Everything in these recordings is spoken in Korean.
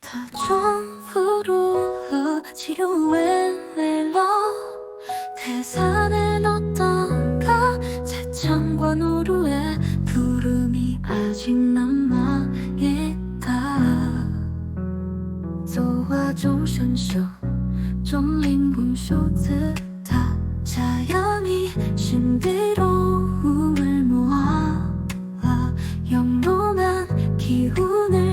다정으로 지루한 멜로 태산은 어떤가? 새창과 노루의 부름이 아직 남아있다. 도와조선쇼 좀링군쇼 듣다 자연이 신비로움을 모아 영롱한 기운을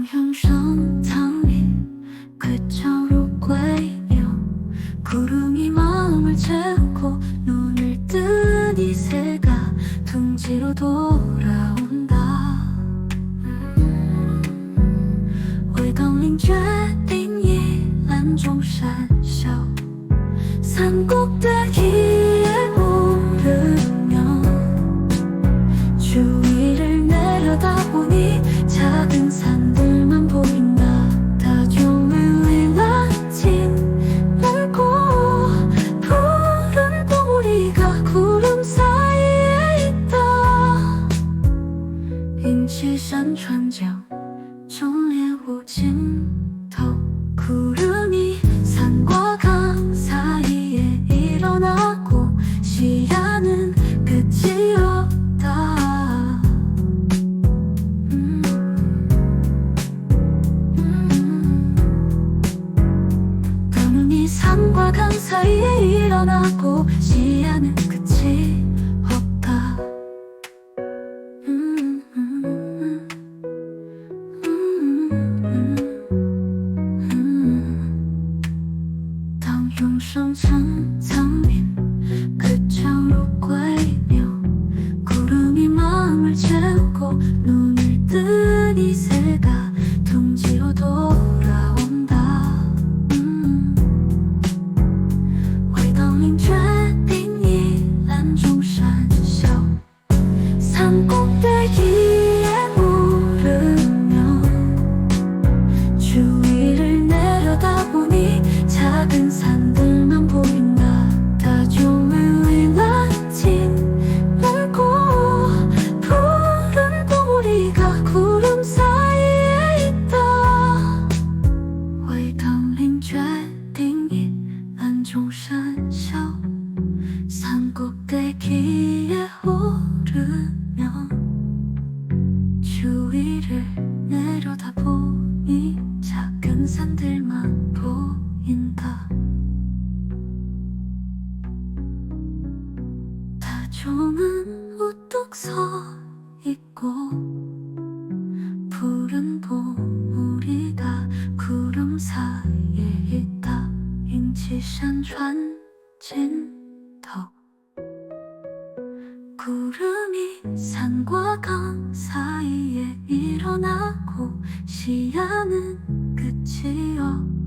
当永生藏匿 그처로 꿰며 구름이 마음을 채우고 눈을 뜬 이새가 둥지로 돌아온다 回当凌绝顶一览中闪烁，山谷的一夜오르며 주위를 내려다보니 작은 산 진 더 구름이 산과 강 사이에 일어나고 시야는 끝이 없다 구름이 산과 강 사이에 일어나고 시야는 끝이 生存层面可将如果 사람들만 보인다. 다종은 우뚝 서 있고 푸른 봉우리가 구름 사이에 있다. 인치산 전진덕 구름이 산과 강 사이에 일어나고 시야는 없다